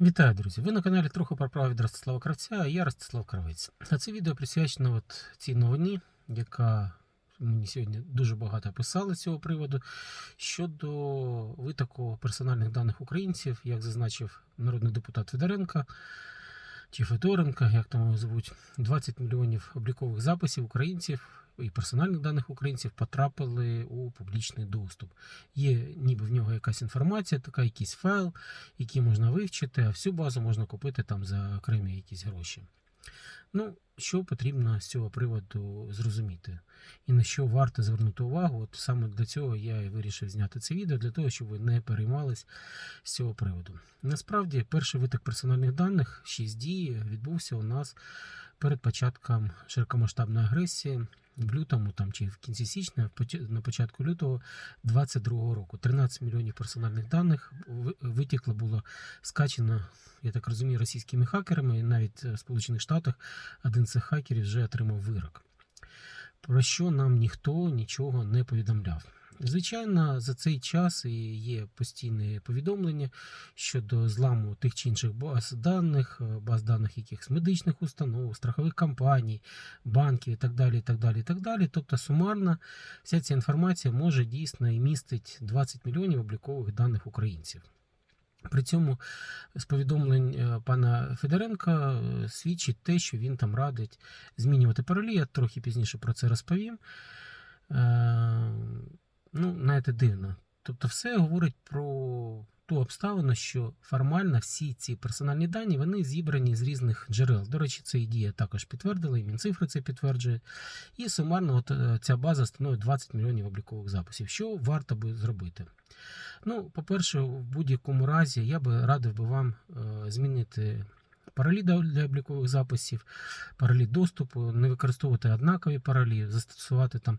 Вітаю, друзі! Ви на каналі трохи про право від Ростислава Кравця, а я Ростислав Кравець. А це відео присвячено от цій новині, яка мені сьогодні дуже багато писали з цього приводу щодо витоку персональних даних українців, як зазначив народний депутат Федоренко чи Федоренко, як там його звуть, 20 мільйонів облікових записів українців. І персональних даних українців потрапили у публічний доступ. Є ніби в нього якась інформація, така якийсь файл, який можна вивчити, а всю базу можна купити там за окремі якісь гроші. Ну, що потрібно з цього приводу зрозуміти, і на що варто звернути увагу, от саме для цього я і вирішив зняти це відео, для того, щоб ви не переймались з цього приводу. Насправді, перший виток персональних даних 6D відбувся у нас перед початком широкомасштабної агресії в лютому там чи в кінці січня, на початку лютого 22 року. 13 мільйонів персональних даних ви- витікло було скачено, я так розумію, російськими хакерами. І навіть в Сполучених Штатах один з цих хакерів вже отримав вирок. Про що нам ніхто нічого не повідомляв. Звичайно, за цей час і є постійні повідомлення щодо зламу тих чи інших баз даних, е, баз даних якихось медичних установ, страхових компаній, банків і так далі. і так далі, і так далі. Тобто сумарно вся ця інформація може дійсно і містить 20 мільйонів облікових даних українців. При цьому з повідомлень е, пана Федоренка е, свідчить те, що він там радить змінювати паролі. Я трохи пізніше про це розповім. Ну, знаєте, дивно. Тобто, все говорить про ту обставину, що формально всі ці персональні дані вони зібрані з різних джерел. До речі, це і дія також підтвердила, і Мінцифри це підтверджує. І сумарно от, е, ця база становить 20 мільйонів облікових записів. Що варто би зробити? Ну, по-перше, в будь-якому разі я би радив би вам е, змінити паролі для облікових записів, паролі доступу, не використовувати однакові паролі, застосувати там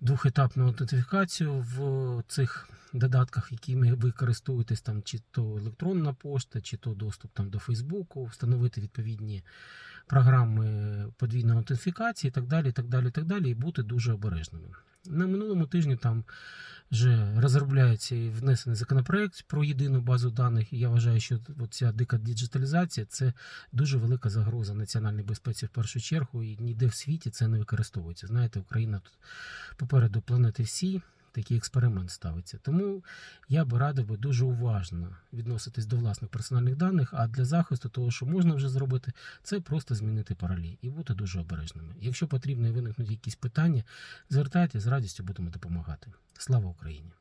двохетапну аутентифікацію в цих додатках, якими ви користуєтесь, там чи то електронна пошта, чи то доступ там до Фейсбуку, встановити відповідні програми подвійної аутентифікації і так далі, і так далі, і так далі, і бути дуже обережними. На минулому тижні там вже розробляється і внесений законопроект про єдину базу даних. І я вважаю, що ця дика діджиталізація це дуже велика загроза національній безпеці в першу чергу, і ніде в світі це не використовується. Знаєте, Україна тут попереду планети всі. Такий експеримент ставиться. Тому я би радив би дуже уважно відноситись до власних персональних даних, а для захисту того, що можна вже зробити, це просто змінити паралі і бути дуже обережними. Якщо потрібно і виникнуть якісь питання, звертайтеся, з радістю будемо допомагати. Слава Україні!